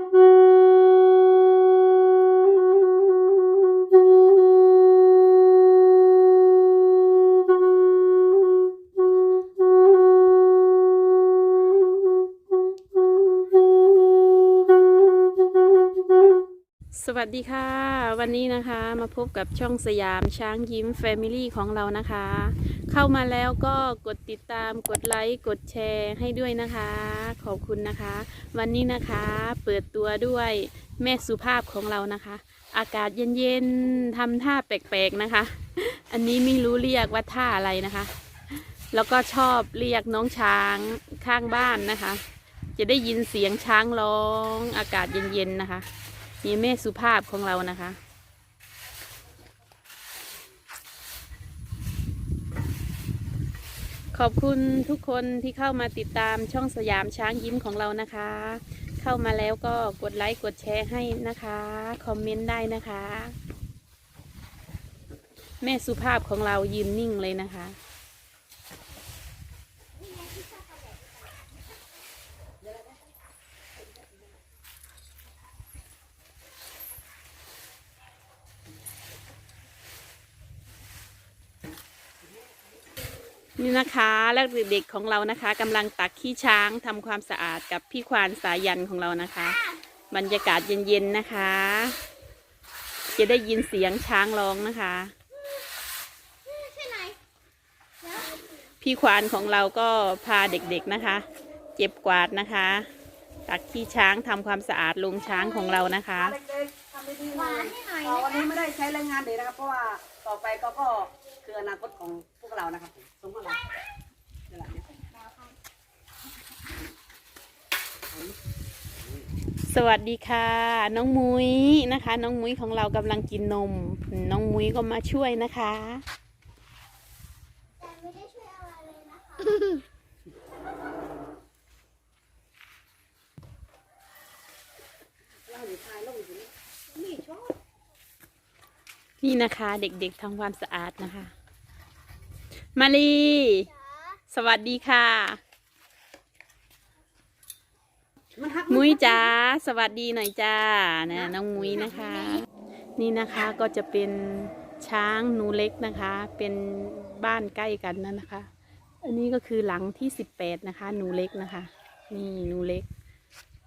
Mm-hmm. วัสดีค่ะ วันนี้นะคะมาพบกับช่องสยามช้างยิ้มแฟมิลี่ของเรานะคะ เข้ามาแล้วก็กดติดตามกดไลค์กดแชร์ให้ด้วยนะคะ ขอบคุณนะคะ วันนี้นะคะเปิดตัวด้วยแม่สุภาพของเรานะคะ อากาศเย็นๆทำท่าแปลกๆนะคะ อันนี้ไม่รู้เรียกว่าท่าอะไรนะคะ แล้วก็ชอบเรียกน้องช้างข้างบ้านนะคะ จะได้ยินเสียงช้างร้อง อากาศเย็นๆนะคะ นี่แม่สุภาพของเรานะคะ ขอบคุณทุกคนที่เข้ามาติดตามช่องสยามช้างยิ้มของเรานะคะ เข้ามาแล้วก็กดไลค์กดแชร์ให้นะคะ คอมเมนต์ได้นะคะ แม่สุภาพของเรายืนนิ่งเลยนะคะ นี่นะคะแล้วเด็กๆของเรานะคะกำลังตักขี้ช้างทำความสะอาดกับพี่ควานสายันของเรานะคะ บรรยากาศเย็นๆนะคะ จะได้ยินเสียงช้างร้องนะคะใช่ไหมพี่ควานของเราก็พาเด็กๆนะคะ เจ็บกวาดนะคะ ตักขี้ช้างทำความสะอาดลงช้างของเรานะคะเล็กๆทำดีๆหหน่อวายนให้หน่อยอ๋อนะวันนี้คะไม่ได้ใช้แรงงานเด็กนะครับเพราะว่าต่อไปก็ก็คืออนาคตของพ วกเรานะครับสมของเราเดี๋ยวละเนี่ยสวัสดีค่ะ น้องมุ้ยนะคะ น้องมุ้ยของเรากำลังกินนม น้องมุ้ยก็มาช่วยนะคะ แต่ไม่ได้ช่วยอะไรเลยนะคะเราอยู่ทายลงอยู่นี่นี่ชอบ นี่นะคะ เด็กๆทำความสะอาดนะคะ มาลีจ๋าสวัสดีค่ะมันหักมุ้ยจ้าสวัสดีหน่อยจ้านะน้องมุ้ยนะคะ นี่นะคะก็จะเป็นช้างหนูเล็กนะคะ เป็นบ้านใกล้กันนั่นนะคะ อันนี้ก็คือหลังที่สิบแปดนะคะ หนูเล็กนะคะ นี่หนูเล็ก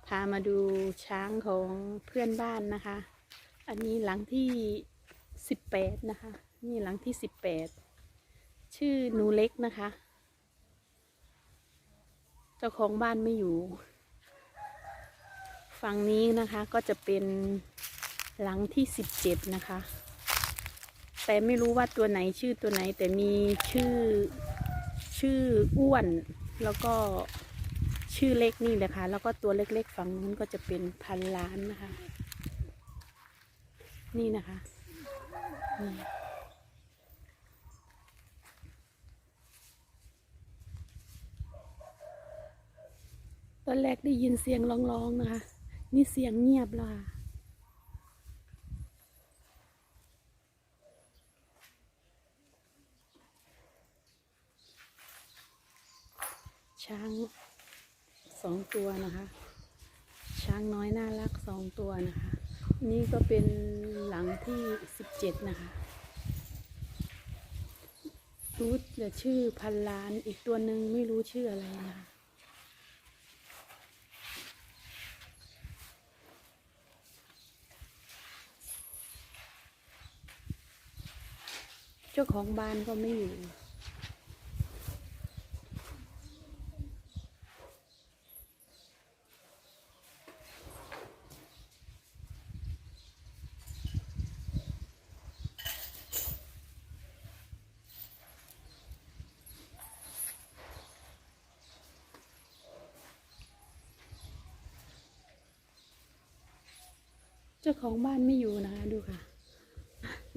พามาดูช้างของเพื่อนบ้านนะคะ อันนี้หลังที่สิบแปดนะคะ นี่หลังที่สิบแปด ชื่อหนูเล็กนะคะ เจ้าของบ้านไม่อยู่ ฝั่งนี้นะคะก็จะเป็นหลังที่สิบเจ็ดนะคะ แต่ไม่รู้ว่าตัวไหนชื่อตัวไหน แต่มีชื่อชื่ออ้วน แล้วก็ชื่อเล็กนี่แหละค่ะ แล้วก็ตัวเล็กๆฝั่งนู้นก็จะเป็นพันล้านนะคะ นี่นะคะนี่ อนแรกได้ยินเสียงร้องๆนะคะ นี่เสียงเงียบแล้วค่ะช้างสองตัวนะคะ ช้างน้อยน่ารักสองตัวนะคะ นี่ก็เป็นหลังที่สิบเจ็ดนะคะรู้แต่ชื่อพันล้านอีกตัวหนึ่งไม่รู้ชื่ออะไรนะคะ จ้าของบ้านก็ไม่อยู่เจ้าของบ้านไม่อยู่นะคะ ดูค่ะ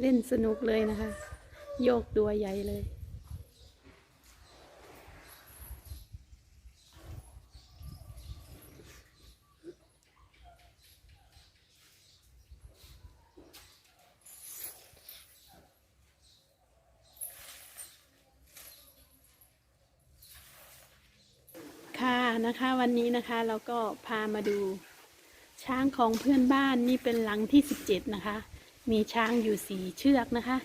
เล่นสนุกเลยนะคะ โยกตัวใหญ่เลย ค่ะนะคะวันนี้นะคะเราก็พามาดูช้างของเพื่อนบ้านนี่เป็นหลังที่ 17 นะคะ มีช้างอยู่สีเชือกนะคะ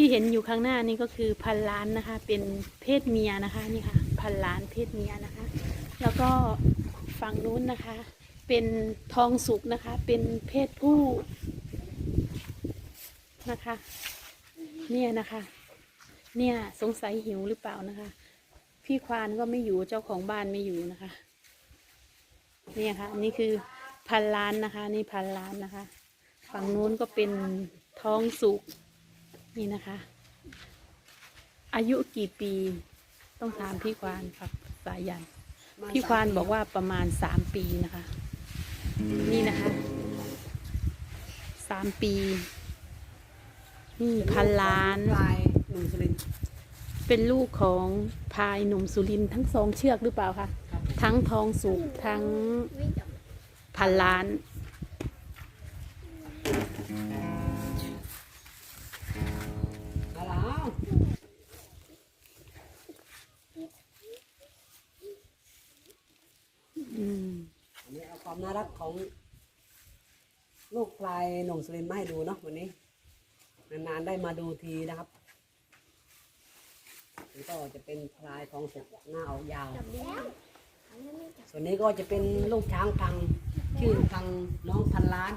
ที่เห็นอยู่ข้างหน้านี่ก็คือพันล้านนะคะ เป็นเพศเมียนะคะนี่ค่ะพันล้านเพศเมียนะคะ แล้วก็ฝั่งนู้นนะคะ เป็นทองสุกนะคะ เป็นเพศผู้นะคะ เนี่ยนะคะ เนี่ยสงสัยหิวหรือเปล่านะคะ พี่ควานก็ไม่อยู่เจ้าของบ้านไม่อยู่นะคะ เนี่ยค่ะนี่คือพันล้านนะคะ นี่พันล้านนะคะ ฝั่งนู้นก็เป็นท้องสุก นี่นะคะ อายุกี่ปีต้องถามพี่ควานครับสายัน พี่ควานบอกว่าประมาณสามปีนะคะ นี่นะคะสามปี นี่พันล้านลายหนุ่มสุรินทร์เป็นลูกของพายหนุ่มสุรินทร์ทั้งสองเชือกหรือเปล่าคะครับผมทั้งทองสุกทั้งพันล้าน ลูกพลายหนุ่มสุรินมาให้ดูเนาะวันนี้ นานๆได้มาดูทีนะครับนี่ก็จะเป็นพลายทองสุกหน้าออกยาว ส่วนนี้ก็จะเป็นลูกช้างพังชื่อพังน้องพันล้าน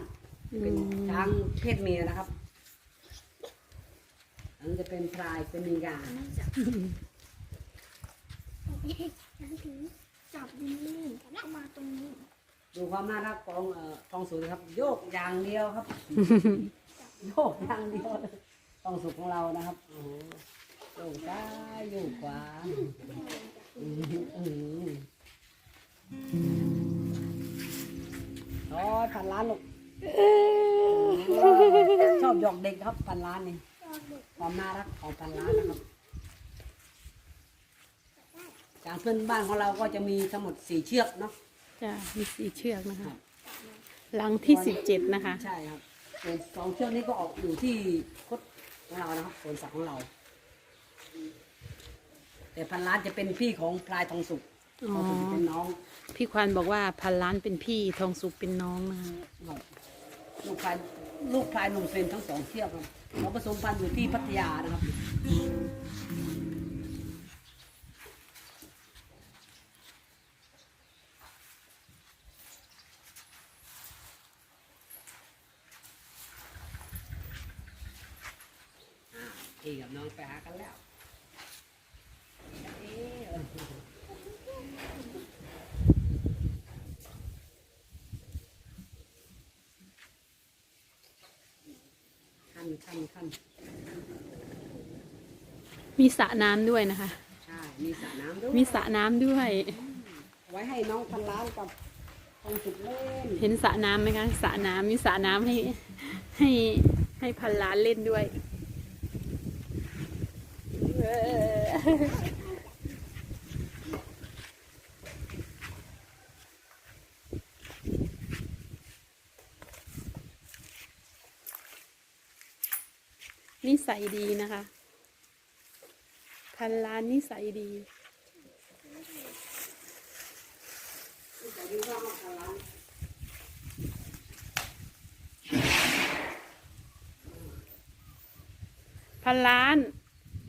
เป็นช้างเพศเมียนะครับอันนี้จะเป็นพลายเป็นมีกาจับนี่เข้ามาตรงนี้ ดูความน่ารักของเอ่อทองสุกนะครับ โยกอย่างเดียวครับ โยกอย่างเดียวเลยทองสุกของเรานะครับโอ้โหโยกซ้ายโยกขวาอืมอืมโอ้ยพันล้านลูกชอบหยอกเด็กครับพันล้านนี่ความน่ารักของพันล้านนะครับ จากเพื่อนบ้านของเราก็จะมีทั้งหมดสี่เชือกเนาะ จะมีสีเชือกนะคะ หลังที่สิบเจ็ดนะคะ ใช่ครับส่วนสองเชือกนี้ก็ออกอยู่ที่คดของเรานะครับสวนสัตว์ของเรา แต่พันล้านจะเป็นพี่ของพลายทองสุกอ๋อ ทองสุกจะเป็นน้องพี่ควานบอกว่าพันล้านเป็นพี่ทองสุกเป็นน้องนะคะลูกพลายลูกพลายหนุ่มเซนทั้งสองเชือกครับเขาผสมพันธุ์อยู่ที่พัทยานะครับอ่าพี่กับน้องไปหากันแล้วเอ๊ะขั้นขั้นขั้น มีสระน้ำด้วยนะคะ ใช่ มีสระน้ำด้วยมีสระน้ำด้วย ไว้ให้น้องพันล้านกับทองสุกเล่นเห็นสระน้ำไหมคะสระน้ำมีสระน้ำให้ให้ให้พันล้านเล่นด้วย เออ นิสัยดีนะคะ พันล้านนิสัยดีพันล้าน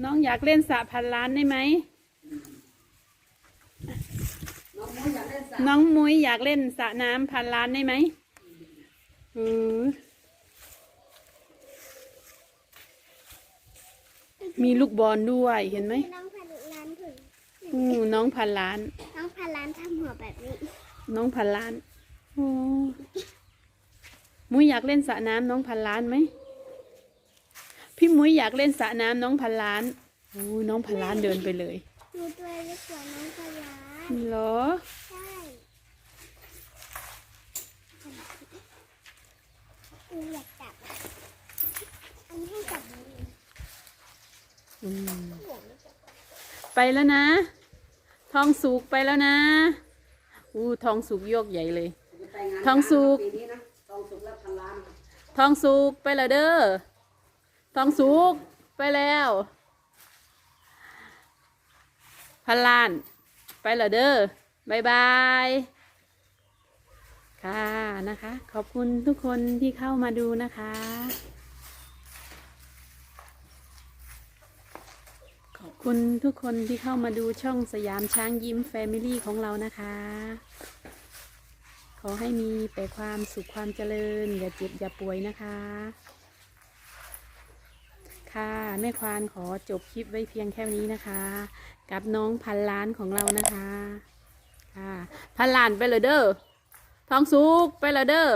น้องอยากเล่นสระพันล้านได้ไหม น้องมุ้ยอยากเล่นสระน้ำพันล้านได้ไหมอือ มีลูกบอลด้วยเห็นไหมน้องพันล้านถึงอือน้องพันล้าน น้องพันล้านทำหัวแบบนี้ น้องพันล้านโอ้มุ้ยอยากเล่นสระน้ำน้องพันล้านไหมพี่มุ้ยอยากเล่นสระน้ำน้องพันล้านโอ้น้องพันล้านเดินไปเลยหนูตัวเล็กกว่าน้องพันล้านเหรอใช่หนูอยากจับอันนี้ให้จับมือ อืม หนู ไม่จับไปแล้วนะ ทองสุกไปแล้วนะ อู้ทองสุกโยกใหญ่เลยจะไปงานทองสุกปีนี้นะทองสุกและพันล้านครับทองสุกไปแล้วเด้อ ทองสุกไปแล้ว พันล้าน ไปแล้วเด้อบายบาย ค่ะนะคะ ขอบคุณทุกคนที่เข้ามาดูนะคะ ขอบคุณทุกคนที่เข้ามาดูช่องสยามช้างยิ้มแฟมิลี่ของเรานะคะ ขอให้มีแต่ความสุขความเจริญ อย่าเจ็บอย่าป่วยนะคะ ค่ะแม่ควานขอจบคลิปไว้เพียงแค่นี้นะคะ กับน้องพันล้านของเรานะคะ ค่ะ พันล้านไปเลยเด้อทองสุกไปเลยเด้อ